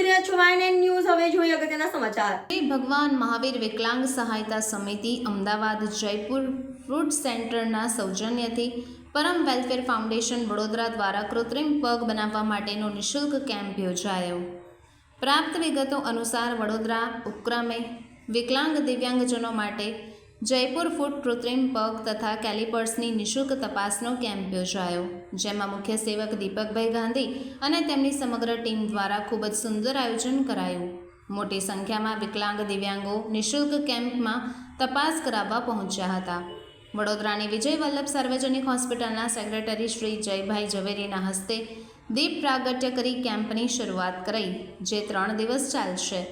છો વાયન ન્યૂઝ. હવે જોઈએ અગત્યના સમાચાર. શ્રી ભગવાન, મહાવીર વિકલાંગ સહાયતા સમિતિ અમદાવાદ, જયપુર ફ્રૂટ સેન્ટરના સૌજન્યથી પરમ વેલફેર ફાઉન્ડેશન વડોદરા દ્વારા કૃત્રિમ પગ બનાવવા માટેનો નિઃશુલ્ક કેમ્પ યોજાયો. પ્રાપ્ત વિગતો અનુસાર વડોદરા ઉપક્રમે વિકલાંગ દિવ્યાંગજનો માટે જયપુર ફૂટ કૃત્રિમ પગ તથા કેલિપર્સની નિઃશુલ્ક તપાસનો કેમ્પ યોજાયો, જેમાં મુખ્ય સેવક દીપકભાઈ ગાંધી અને તેમની સમગ્ર ટીમ દ્વારા ખૂબ જ સુંદર આયોજન કરાયું. મોટી સંખ્યામાં વિકલાંગ દિવ્યાંગો નિઃશુલ્ક કેમ્પમાં તપાસ કરાવવા પહોંચ્યા હતા. વડોદરાની વિજય વલ્લભ સાર્વજનિક હોસ્પિટલના સેક્રેટરી શ્રી જયભાઈ ઝવેરીના હસ્તે દીપ પ્રાગટ્ય કરી કેમ્પની શરૂઆત કરી જે ત્રણ દિવસ ચાલશે.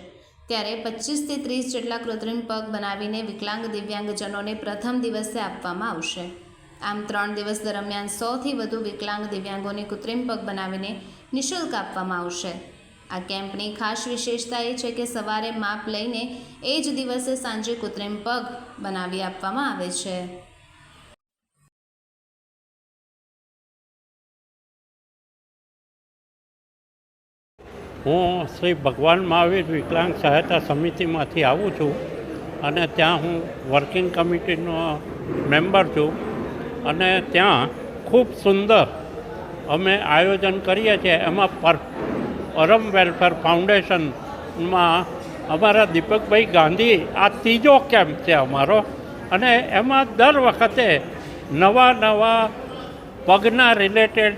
ત્યારે પચીસથી ત્રીસ જેટલા કૃત્રિમ પગ બનાવીને વિકલાંગ દિવ્યાંગજનોને પ્રથમ દિવસે આપવામાં આવશે. આમ ત્રણ દિવસ દરમિયાન સોથી વધુ વિકલાંગ દિવ્યાંગોને કૃત્રિમ પગ બનાવીને નિઃશુલ્ક આપવામાં આવશે. આ કેમ્પની ખાસ વિશેષતા એ છે કે સવારે માપ લઈને એ જ દિવસે સાંજે કૃત્રિમ પગ બનાવી આપવામાં આવે છે. હું શ્રી ભગવાન મહાવીર વિકલાંગ સહાયતા સમિતિમાંથી આવું છું અને ત્યાં હું વર્કિંગ કમિટીનો મેમ્બર છું અને ત્યાં ખૂબ સુંદર અમે આયોજન કરીએ છીએ. એમાં પર પરમ વેલફેર ફાઉન્ડેશનમાં અમારા દીપકભાઈ ગાંધી, આ ત્રીજો કેમ્પ છે અમારો. અને એમાં દર વખતે નવા નવા પગના રિલેટેડ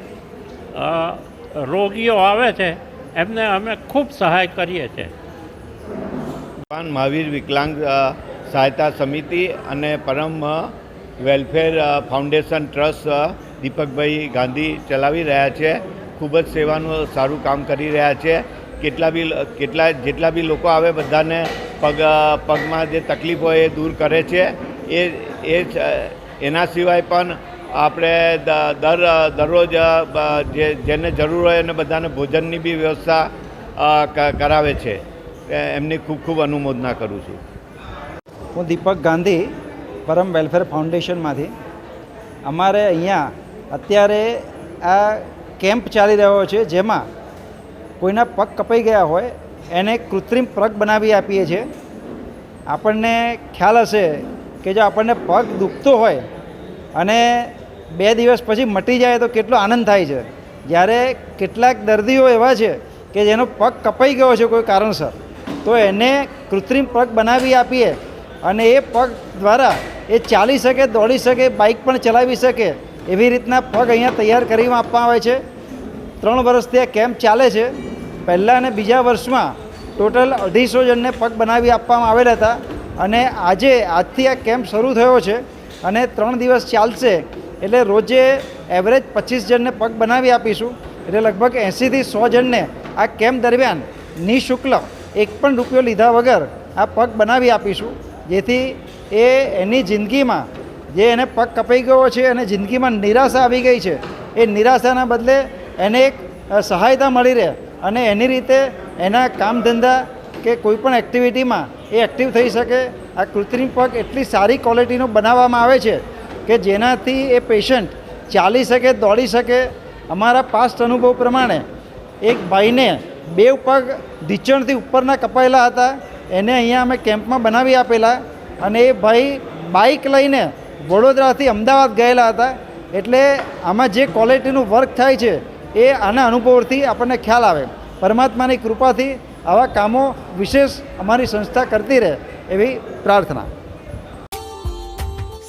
રોગીઓ આવે છે. એમને અમે ખૂબ સહાય કરીએ છીએ. ભગવાન મહાવીર વિકલાંગ સહાયતા સમિતિ અને Param welfare foundation trust Deepakbhai Gandhi ચલાવી રહ્યા છે. ખૂબ જ સેવાનું સારું કામ કરી રહ્યા છે. કેટલા બી કેટલા જેટલા બી લોકો આવે બધાને પગ પગમાં જે તકલીફ હોય એ દૂર કરે છે. એ એ એના સિવાય પણ આપણે દર, દરરોજ જે, જેને જરૂર હોય એને બધાને ભોજનની બી વ્યવસ્થા કરાવે છે. એમની ખૂબ ખૂબ અનુમોદના કરું છું. હું દીપક ગાંધી, પરમ વેલફેર ફાઉન્ડેશનમાંથી. અમારે અહીંયા અત્યારે આ કેમ્પ ચાલી રહ્યો છે, જેમાં કોઈના પગ કપાઈ ગયા હોય, એને કૃત્રિમ પગ બનાવી આપીએ છીએ. આપણને ખ્યાલ હશે કે જો આપણને પગ દુખતો હોય અને બે દિવસ પછી મટી જાય તો કેટલો આનંદ થાય છે. જ્યારે કેટલાક દર્દીઓ એવા છે કે જેનો પગ કપાઈ ગયો છે કોઈ કારણસર, તો એને કૃત્રિમ પગ બનાવી આપીએ અને એ પગ દ્વારા એ ચાલી શકે, દોડી શકે, બાઇક પણ ચલાવી શકે એવી રીતના પગ અહીંયા તૈયાર કરીમાં આપવામાં આવે છે. ત્રણ વર્ષથી આ કેમ્પ ચાલે છે. પહેલાં અને બીજા વર્ષમાં ટોટલ અઢીસો જણને પગ બનાવી આપવામાં આવેલા હતા અને આજે આજથી આ કેમ્પ શરૂ થયો છે અને ત્રણ દિવસ ચાલશે એટલે રોજે એવરેજ પચીસ જણને પગ બનાવી આપીશું. એટલે લગભગ એંસીથી સો જણને આ કેમ્પ દરમિયાન નિઃશુલ્ક એક પણ રૂપિયો લીધા વગર આ પગ બનાવી આપીશું. જેથી એ એની જિંદગીમાં જે એને પગ કપાઈ ગયો છે, અને જિંદગીમાં નિરાશા આવી ગઈ છે, એ નિરાશાના બદલે એને એક સહાયતા મળી રહે. અને એની રીતે એના કામ ધંધા કે કોઈ પણ એક્ટિવિટીમાં એ એક્ટિવ થઈ શકે. આ કૃત્રિમ પગ એટલી સારી ક્વોલિટીનો બનાવવામાં આવે છે કે જેનાથી એ પેશન્ટ ચાલી શકે, દોડી શકે, અમારા પાસ્ટ અનુભવ પ્રમાણે એક ભાઈને બે પગ ઢીચણથી ઉપરના કપાયેલા હતા, એને અહીંયા અમે કેમ્પમાં બનાવી આપેલા અને એ ભાઈ બાઇક લઈને વડોદરાથી અમદાવાદ ગયેલા હતા. એટલે આમાં જે ક્વોલિટીનું વર્ક થાય છે, એ આના અનુભવથી આપણને ખ્યાલ આવે. પરમાત્માની કૃપાથી આવા કામો વિશેષ અમારી સંસ્થા કરતી રહે એવી પ્રાર્થના.